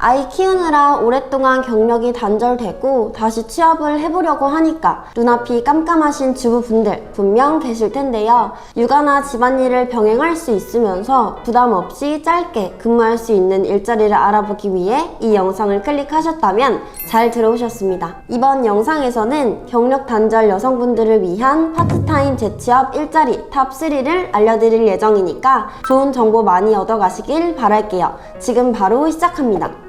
아이 키우느라 오랫동안 경력이 단절되고 다시 취업을 해보려고 하니까 눈앞이 깜깜하신 주부분들 분명 계실 텐데요. 육아나 집안일을 병행할 수 있으면서 부담 없이 짧게 근무할 수 있는 일자리를 알아보기 위해 이 영상을 클릭하셨다면 잘 들어오셨습니다. 이번 영상에서는 경력 단절 여성분들을 위한 파트타임 재취업 일자리 탑3를 알려드릴 예정이니까 좋은 정보 많이 얻어가시길 바랄게요. 지금 바로 시작합니다.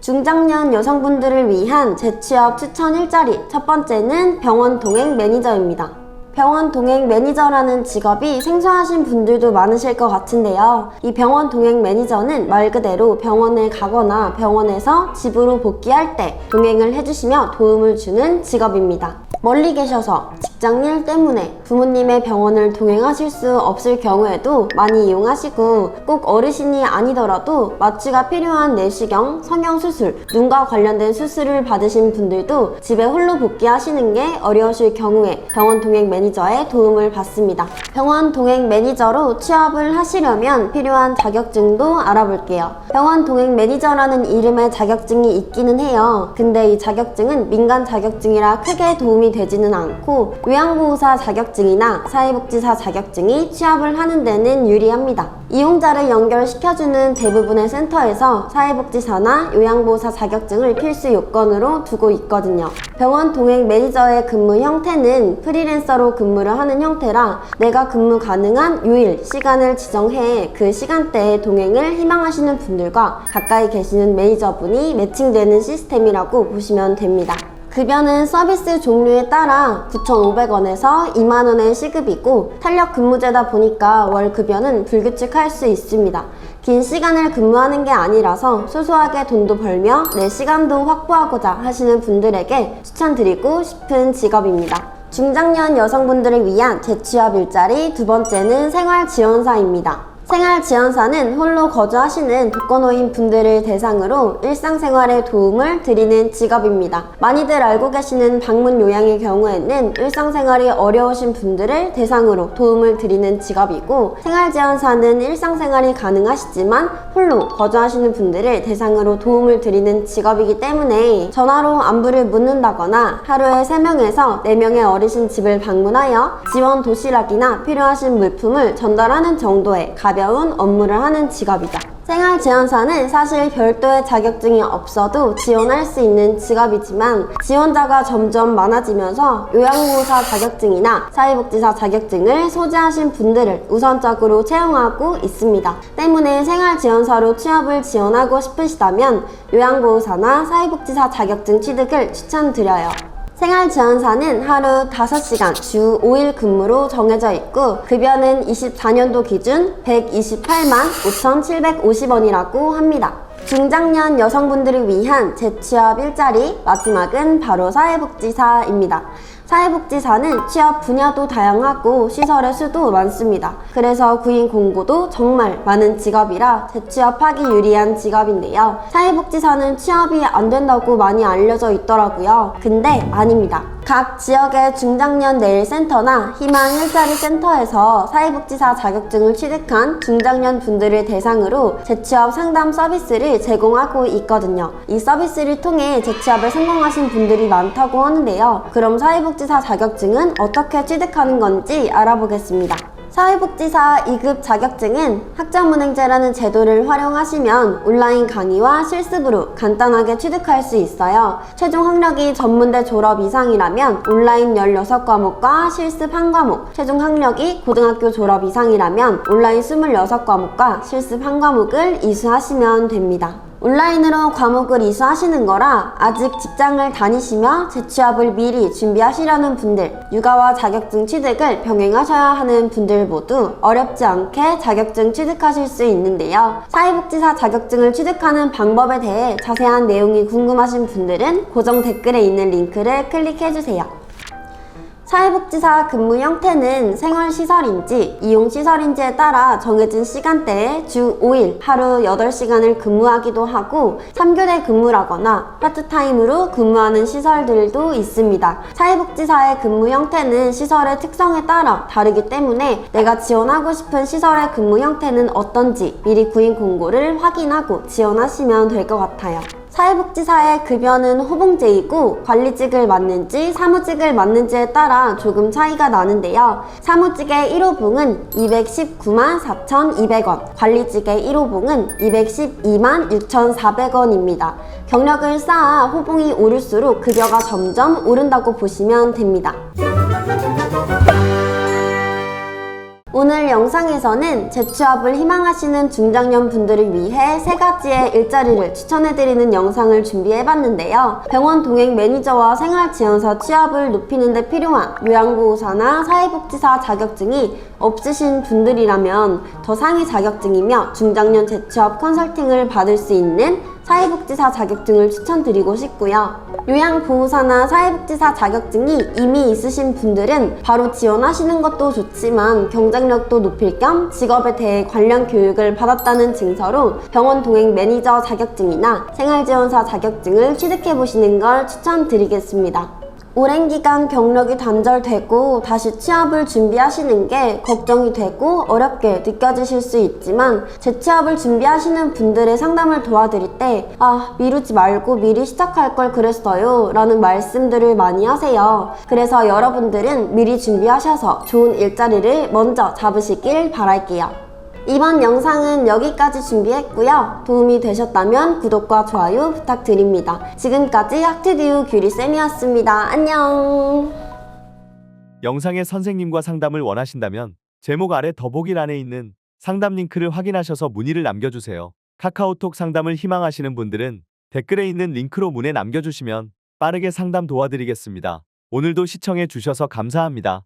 중장년 여성분들을 위한 재취업 추천 일자리 첫 번째는 병원 동행 매니저입니다. 병원 동행 매니저라는 직업이 생소하신 분들도 많으실 것 같은데요. 이 병원 동행 매니저는 말 그대로 병원에 가거나 병원에서 집으로 복귀할 때 동행을 해주시며 도움을 주는 직업입니다. 멀리 계셔서 직장일 때문에 부모님의 병원을 동행하실 수 없을 경우에도 많이 이용하시고 꼭 어르신이 아니더라도 마취가 필요한 내시경, 성형수술, 눈과 관련된 수술을 받으신 분들도 집에 홀로 복귀하시는 게 어려우실 경우에 병원 동행 매니저의 도움을 받습니다. 병원 동행 매니저로 취업을 하시려면 필요한 자격증도 알아볼게요. 병원 동행 매니저라는 이름의 자격증이 있기는 해요. 근데 이 자격증은 민간 자격증이라 크게 도움이 되지는 않고 요양보호사 자격증이나 사회복지사 자격증이 취업을 하는 데는 유리합니다. 이용자를 연결시켜주는 대부분의 센터에서 사회복지사나 요양보호사 자격증을 필수 요건으로 두고 있거든요. 병원 동행 매니저의 근무 형태는 프리랜서로 근무를 하는 형태라 내가 근무 가능한 요일, 시간을 지정해 그 시간대에 동행을 희망하시는 분들과 가까이 계시는 매니저분이 매칭되는 시스템이라고 보시면 됩니다. 급여는 서비스 종류에 따라 9,500원에서 2만원의 시급이고 탄력 근무제다 보니까 월 급여는 불규칙할 수 있습니다. 긴 시간을 근무하는 게 아니라서 소소하게 돈도 벌며 내 시간도 확보하고자 하시는 분들에게 추천드리고 싶은 직업입니다. 중장년 여성분들을 위한 재취업 일자리 두 번째는 생활지원사입니다. 생활지원사는 홀로 거주하시는 독거노인 분들을 대상으로 일상생활에 도움을 드리는 직업입니다. 많이들 알고 계시는 방문 요양의 경우에는 일상생활이 어려우신 분들을 대상으로 도움을 드리는 직업이고 생활지원사는 일상생활이 가능하시지만 홀로 거주하시는 분들을 대상으로 도움을 드리는 직업이기 때문에 전화로 안부를 묻는다거나 하루에 3명에서 4명의 어르신 집을 방문하여 지원 도시락이나 필요하신 물품을 전달하는 정도의 가 벼운 업무를 하는 직업이다. 생활지원사는 사실 별도의 자격증이 없어도 지원할 수 있는 직업이지만 지원자가 점점 많아지면서 요양보호사 자격증이나 사회복지사 자격증을 소지하신 분들을 우선적으로 채용하고 있습니다. 때문에 생활지원사로 취업을 지원하고 싶으시다면 요양보호사나 사회복지사 자격증 취득을 추천드려요. 생활지원사는 하루 5시간 주 5일 근무로 정해져 있고 급여는 24년도 기준 128만 5,750원이라고 합니다. 중장년 여성분들을 위한 재취업 일자리 마지막은 바로 사회복지사입니다. 사회복지사는 취업 분야도 다양하고 시설의 수도 많습니다. 그래서 구인 공고도 정말 많은 직업이라 재취업하기 유리한 직업인데요. 사회복지사는 취업이 안 된다고 많이 알려져 있더라고요. 근데 아닙니다. 각 지역의 중장년 내일 센터나 희망 일자리 센터에서 사회복지사 자격증을 취득한 중장년 분들을 대상으로 재취업 상담 서비스를 제공하고 있거든요. 이 서비스를 통해 재취업에 성공하신 분들이 많다고 하는데요. 그럼 사회복지사 자격증은 어떻게 취득하는 건지 알아보겠습니다. 사회복지사 2급 자격증은 학점은행제라는 제도를 활용하시면 온라인 강의와 실습으로 간단하게 취득할 수 있어요. 최종 학력이 전문대 졸업 이상이라면 온라인 16과목과 실습 1과목, 최종 학력이 고등학교 졸업 이상이라면 온라인 26과목과 실습 1과목을 이수하시면 됩니다. 온라인으로 과목을 이수하시는 거라 아직 직장을 다니시며 재취업을 미리 준비하시려는 분들, 육아와 자격증 취득을 병행하셔야 하는 분들 모두 어렵지 않게 자격증 취득하실 수 있는데요. 사회복지사 자격증을 취득하는 방법에 대해 자세한 내용이 궁금하신 분들은 고정 댓글에 있는 링크를 클릭해주세요. 사회복지사 근무 형태는 생활시설인지 이용시설인지에 따라 정해진 시간대에 주 5일 하루 8시간을 근무하기도 하고 3교대 근무라거나 파트타임으로 근무하는 시설들도 있습니다. 사회복지사의 근무 형태는 시설의 특성에 따라 다르기 때문에 내가 지원하고 싶은 시설의 근무 형태는 어떤지 미리 구인 공고를 확인하고 지원하시면 될 것 같아요. 사회복지사의 급여는 호봉제이고 관리직을 맡는지 사무직을 맡는지에 따라 조금 차이가 나는데요. 사무직의 1호봉은 219만 4,200원, 관리직의 1호봉은 212만 6,400원입니다. 경력을 쌓아 호봉이 오를수록 급여가 점점 오른다고 보시면 됩니다. 오늘 영상에서는 재취업을 희망하시는 중장년 분들을 위해 세 가지의 일자리를 추천해드리는 영상을 준비해봤는데요. 병원 동행 매니저와 생활지원사 취업을 높이는 데 필요한 요양보호사나 사회복지사 자격증이 없으신 분들이라면 더 상위 자격증이며 중장년 재취업 컨설팅을 받을 수 있는 사회복지사 자격증을 추천드리고 싶고요. 요양보호사나 사회복지사 자격증이 이미 있으신 분들은 바로 지원하시는 것도 좋지만 경쟁력도 높일 겸 직업에 대해 관련 교육을 받았다는 증서로 병원 동행 매니저 자격증이나 생활지원사 자격증을 취득해 보시는 걸 추천드리겠습니다. 오랜 기간 경력이 단절되고 다시 취업을 준비하시는 게 걱정이 되고 어렵게 느껴지실 수 있지만 재취업을 준비하시는 분들의 상담을 도와드릴 때 아, 미루지 말고 미리 시작할 걸 그랬어요 라는 말씀들을 많이 하세요. 그래서 여러분들은 미리 준비하셔서 좋은 일자리를 먼저 잡으시길 바랄게요. 이번 영상은 여기까지 준비했고요. 도움이 되셨다면 구독과 좋아요 부탁드립니다. 지금까지 학트듀 규리쌤이었습니다. 안녕! 영상의 선생님과 상담을 원하신다면 제목 아래 더보기란에 있는 상담 링크를 확인하셔서 문의를 남겨주세요. 카카오톡 상담을 희망하시는 분들은 댓글에 있는 링크로 문의 남겨주시면 빠르게 상담 도와드리겠습니다. 오늘도 시청해 주셔서 감사합니다.